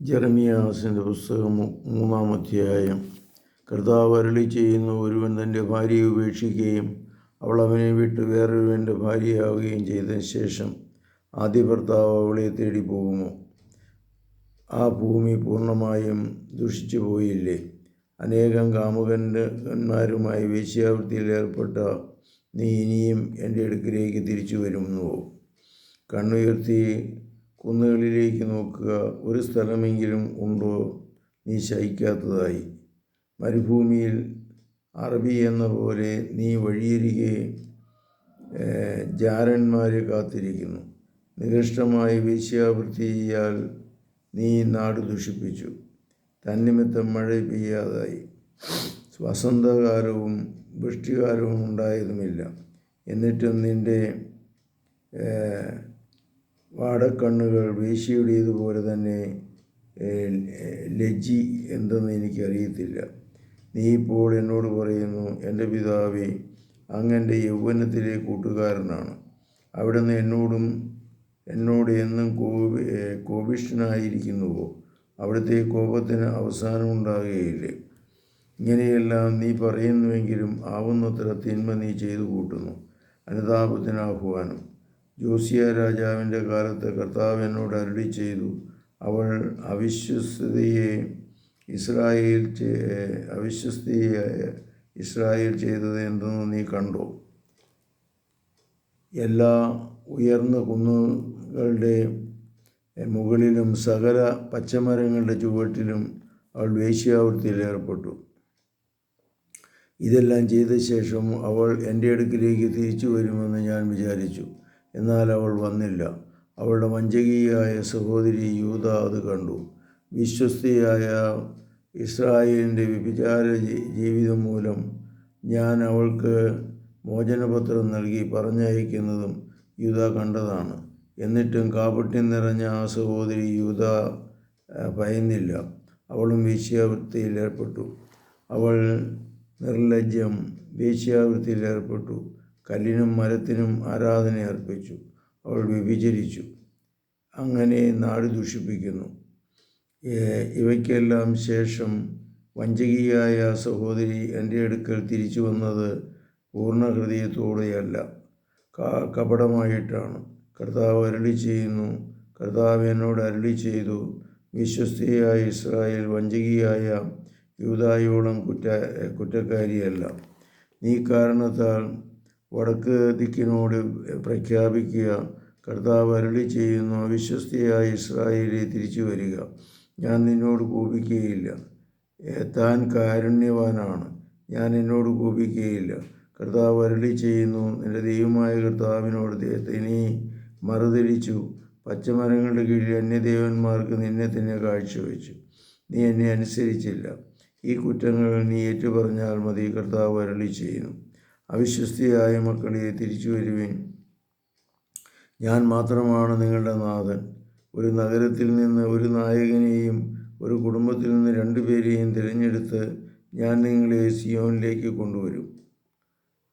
ജെറമിയാസിന്റെ പുസ്തകം മൂന്നാം അധ്യായം. കർത്താവ് അരളി ചെയ്യുന്നു ഒരുവൻ തന്റെ ഭാര്യയെ ഉപേക്ഷിക്കുകയും അവൾ അവനെ വിട്ട് വേറൊരുവന്റെ ഭാര്യയാവുകയും ചെയ്തതിന് ശേഷം ആദ്യ ഭർത്താവ് അവളെ തേടി പോകുമോ? ആ ഭൂമി പൂർണമായും ദുഷിച്ചു പോയില്ലേ? അനേകം കാമുകന്മാരുമായി വേശ്യാവൃത്തിയിൽ ഏർപ്പെട്ട നീ ഇനിയും എന്റെ അടുക്കിലേക്ക് തിരിച്ചു വരുന്നുവോ കണ്ണുയർത്തി കുന്നുകളിലേക്ക് നോക്കുക. ഒരു സ്ഥലമെങ്കിലും ഉണ്ടോ? നീ ശയിക്കാത്തതായി. മരുഭൂമിയിൽ അറബി എന്ന പോലെ നീ വഴിയരികെ ജാരന്മാരെ കാത്തിരിക്കുന്നു. നികൃഷ്ടമായ വേശ്യാവൃത്തിയാൽ നീ നാട് ദുഷിപ്പിച്ചു. തന്നിമിത്തം മഴ പെയ്യാതായി. വസന്തകാലവും വൃഷ്ടികാലവും ഉണ്ടായതുമില്ല. എന്നിട്ടും നിന്റെ വാടക്കണ്ണുകൾ വേശ്യയുടേതുപോലെ തന്നെ ലജ്ജി എന്തെന്ന് എനിക്കറിയത്തില്ല. നീ ഇപ്പോൾ എന്നോട് പറയുന്നു എന്റെ പിതാവേ അങ്ങന്റെ യൗവനത്തിലെ കൂട്ടുകാരനാണ്. അവിടുന്ന് എന്നോടും എന്നോട് എന്നും കോപി കോപിഷ്ഠനായിരിക്കുന്നുവോ? അവിടുത്തെ കോപത്തിന് അവസാനമുണ്ടാകുകയില്ലേ. ഇങ്ങനെയെല്ലാം നീ പറയുന്നുവെങ്കിലും ആവുന്നത്ര തിന്മ നീ ചെയ്തു കൂട്ടുന്നു അനുതാപത്തിന് ആഹ്വാനം. ജോസിയ രാജാവിന്റെ കാലത്ത് കർത്താവ് എന്നോട് അരുളി ചെയ്തു. അവൾ അവിശ്വസ്തയെ ഇസ്രായേൽ അവിശ്വസ്തയെ ഇസ്രായേൽ ചെയ്തത് എന്തെന്ന് നീ കണ്ടോ? എല്ലാ ഉയർന്ന കുന്നുകളുടെ മുകളിലും സകല പച്ചമരങ്ങളുടെ ചുവട്ടിലും അവൾ വേശ്യാവൃത്തിയിൽ ഏർപ്പെട്ടു. ഇതെല്ലാം ചെയ്ത ശേഷം അവൾ എന്റെ അടുക്കിലേക്ക് തിരിച്ചു വരുമെന്ന് ഞാൻ വിചാരിച്ചു. എന്നാൽ അവൾ വന്നില്ല. അവളുടെ വഞ്ചകിയായ സഹോദരി യൂത അത് കണ്ടു. വിശ്വസ്തിയായ ഇസ്രായേലിന്റെ വ്യഭിചാര ജീവിതം മൂലം ഞാൻ അവൾക്ക് മോചനപത്രം നൽകി പറഞ്ഞയക്കുന്നതും യൂത കണ്ടതാണ്. എന്നിട്ടും കാപട്യം നിറഞ്ഞ ആ സഹോദരി യൂത ഭയന്നില്ല. അവളും വേശ്യാവൃത്തിയിൽ ഏർപ്പെട്ടു. അവൾ നിർലജ്ജം വേശ്യാവൃത്തിയിൽ ഏർപ്പെട്ടു. കല്ലിനും മരത്തിനും ആരാധന അർപ്പിച്ചു. അവൾ വ്യഭിചരിച്ചു. അങ്ങനെ നാട് ദുഷിപ്പിക്കുന്നു. ഇവയ്ക്കെല്ലാം ശേഷം വഞ്ചകിയായ സഹോദരി എന്റെ അടുക്കൽ തിരിച്ചു വന്നത് പൂർണ ഹൃദയത്തോടെയല്ല കപടമായിട്ടാണ്. കർത്താവ് അരുളി ചെയ്യുന്നു. കർത്താവ് എന്നോട് അരുളി ചെയ്തു. വിശ്വസ്തയായ ഇസ്രായേൽ വഞ്ചകിയായ യൂതായോളം കുറ്റ കുറ്റക്കാരിയല്ല. നീ കാരണത്താൽ വടക്ക് ദിക്കിനോട് പ്രഖ്യാപിക്കുക. കർത്താവ് അരുളി ചെയ്യുന്നു അവിശ്വസ്തയായ ഇസ്രായേലെ തിരിച്ചു വരിക. ഞാൻ നിന്നോട് കോപിക്കുകയില്ല. താൻ കാരുണ്യവാനാണ്. ഞാൻ എന്നോട് കോപിക്കുകയില്ല. കർത്താവ് അരുളി ചെയ്യുന്നു നിന്റെ ദൈവമായ കർത്താവിനോട് ദേ- നീ മറുതലിച്ചു പച്ചമരങ്ങളുടെ കീഴിൽ അന്യദേവന്മാർക്ക് നിന്നെ തന്നെ കാഴ്ചവെച്ചു. നീ എന്നെ അനുസരിച്ചില്ല. ഈ കുറ്റങ്ങൾ നീ ഏറ്റുപറഞ്ഞാൽ മതി കർത്താവ് അരുളി ചെയ്യുന്നു. അവിശ്വസ്തയായ മക്കളെ തിരിച്ചു വരുവിൻ. ഞാൻ മാത്രമാണ് നിങ്ങളുടെ നാഥൻ. ഒരു നഗരത്തിൽ നിന്ന് ഒരു നായകനെയും ഒരു കുടുംബത്തിൽ നിന്ന് രണ്ടുപേരെയും തിരഞ്ഞെടുത്ത് ഞാൻ നിങ്ങളെ സിയോനിലേക്ക് കൊണ്ടുവരും.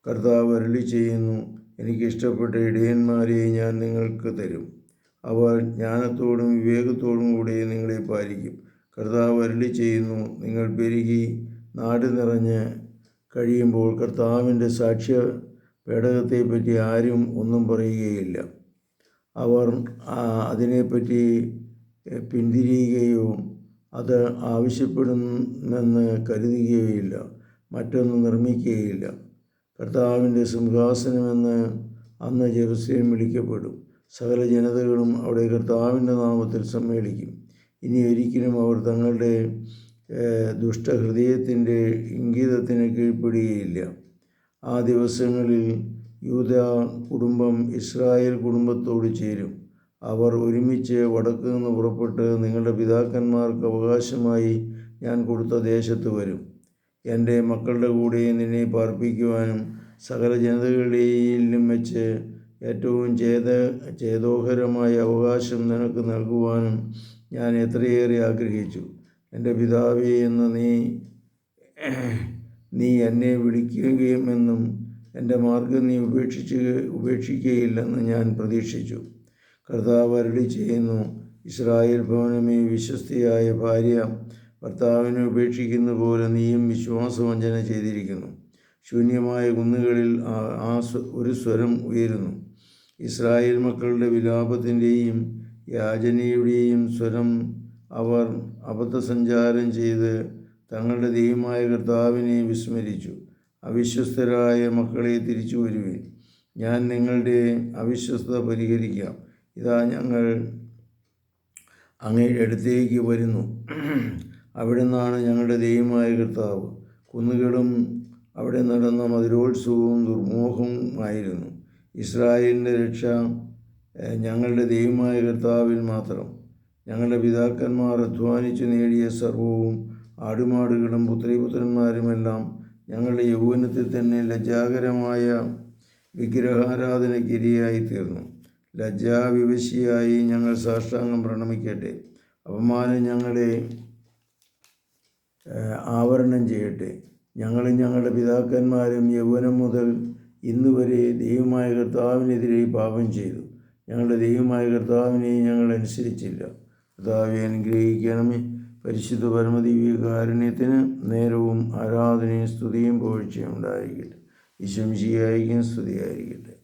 കർത്താവ് അരുളി ചെയ്യുന്നു എനിക്ക് ഇഷ്ടപ്പെട്ട ഇടയന്മാരെ ഞാൻ നിങ്ങൾക്ക് തരും. അവർ ജ്ഞാനത്തോടും വിവേകത്തോടും കൂടി നിങ്ങളെ പാലിക്കും. കർത്താവ് അരുളി ചെയ്യുന്നു നിങ്ങൾ പെരുകി നാട് നിറഞ്ഞ് കഴിയുമ്പോൾ കർത്താവിന്റെ സാക്ഷ്യ പേടകത്തെപ്പറ്റി ആരും ഒന്നും പറയുകയില്ല. അവർ അതിനെപ്പറ്റി പിന്തിരിയുകയോ അത് ആവശ്യപ്പെടുമെന്ന് കരുതുകയുമില്ല മറ്റൊന്ന് നിർമ്മിക്കുകയില്ല. കർത്താവിന്റെ സിംഹാസനമെന്ന് അന്ന് ജെറുസലേം വിളിക്കപ്പെടും. സകല ജനതകളും അവിടെ കർത്താവിന്റെ നാമത്തിൽ സമ്മേളിക്കും. ഇനി ഒരിക്കലും അവർ തങ്ങളുടെ ദുഷ്ടഹൃദയത്തിന്റെ ഇംഗിതത്തിന് കീഴ്പ്പെടുകയില്ല. ആ ദിവസങ്ങളിൽ യൂത കുടുംബം ഇസ്രായേൽ കുടുംബത്തോട് ചേരും. അവർ ഒരുമിച്ച് വടക്ക് നിന്ന് പുറപ്പെട്ട് നിങ്ങളുടെ പിതാക്കന്മാർക്ക് അവകാശമായി ഞാൻ കൊടുത്ത ദേശത്ത് വരും. എന്റെ മക്കളുടെ കൂടെ നിന്നെ പാർപ്പിക്കുവാനും സകല ജനതകളിലും വെച്ച് ഏറ്റവും ചേത ചേതോഹരമായ അവകാശം നിനക്ക് നൽകുവാനും ഞാൻ എത്രയേറെ ആഗ്രഹിച്ചു. എന്റെ പിതാവേ എന്ന് നീ നീ എന്നെ വിളിക്കുകയുമെന്നും എന്റെ മാർഗം നീ ഉപേക്ഷിച്ച് ഉപേക്ഷിക്കുകയില്ലെന്ന് ഞാൻ പ്രതീക്ഷിച്ചു. കർത്താവ് അരുളി ചെയ്യുന്നു ഇസ്രായേൽ ഭവനമേ വിശ്വസ്തയായ ഭാര്യ ഭർത്താവിനെ ഉപേക്ഷിക്കുന്ന പോലെ നീയും വിശ്വാസവഞ്ചന ചെയ്തിരിക്കുന്നു. ശൂന്യമായ കുന്നുകളിൽ ആ- ഒരു സ്വരം ഉയരുന്നു. ഇസ്രായേൽ മക്കളുടെ വിലാപത്തിന്റെയും യാചനയുടെയും സ്വരം അവർ അബദ്ധസഞ്ചാരം ചെയ്ത് തങ്ങളുടെ ദൈവമായ കർത്താവിനെ വിസ്മരിച്ചു. അവിശ്വസ്തരായ മക്കളെ തിരിച്ചു വരുവിൻ. ഞാൻ നിങ്ങളുടെ അവിശ്വസ്ത പരിഹരിക്കാം. ഇതാ ഞങ്ങൾ അങ്ങയുടെ അടുത്തേക്ക് വരുന്നു. അവിടെ നിന്നാണ് ഞങ്ങളുടെ ദൈവമായ കർത്താവ്. കുന്നുകളും അവിടെ നടന്ന മധുരോത്സവവും ദുർമോഹവുമായിരുന്നു. ഇസ്രായേലിന്റെ രക്ഷ ഞങ്ങളുടെ ദൈവമായ കർത്താവിൽ മാത്രം. ഞങ്ങളുടെ പിതാക്കന്മാർ അധ്വാനിച്ചു നേടിയ സർവവും ആടുമാടുകളും പുത്രിപുത്രന്മാരുമെല്ലാം ഞങ്ങളുടെ യൗവനത്തിൽ തന്നെ ലജ്ജാകരമായ വിഗ്രഹാരാധനയ്ക്ക് തീർന്നു ലജ്ജാവിവശിയായി ഞങ്ങൾ സാഷ്ടാംഗം പ്രണമിക്കട്ടെ. അപമാനം ഞങ്ങളെ ആവരണം ചെയ്യട്ടെ. ഞങ്ങളും ഞങ്ങളുടെ പിതാക്കന്മാരും യൗവനം മുതൽ ഇന്ന് വരെ ദൈവമായ കർത്താവിനെതിരെ പാപം ചെയ്തു. ഞങ്ങളുടെ ദൈവമായ കർത്താവിനെ ഞങ്ങൾ അനുസരിച്ചില്ല. കർത്താവെ അനുഗ്രഹിക്കണമേ. പരിശുദ്ധ പരമദിവ്യകാരുണ്യത്തിന് നേരവും ആരാധനയും സ്തുതിയും പോഴ്ചയും ഉണ്ടായിരിക്കട്ടെ. വിശംശിയായിരിക്കും സ്തുതിയായിരിക്കട്ടെ.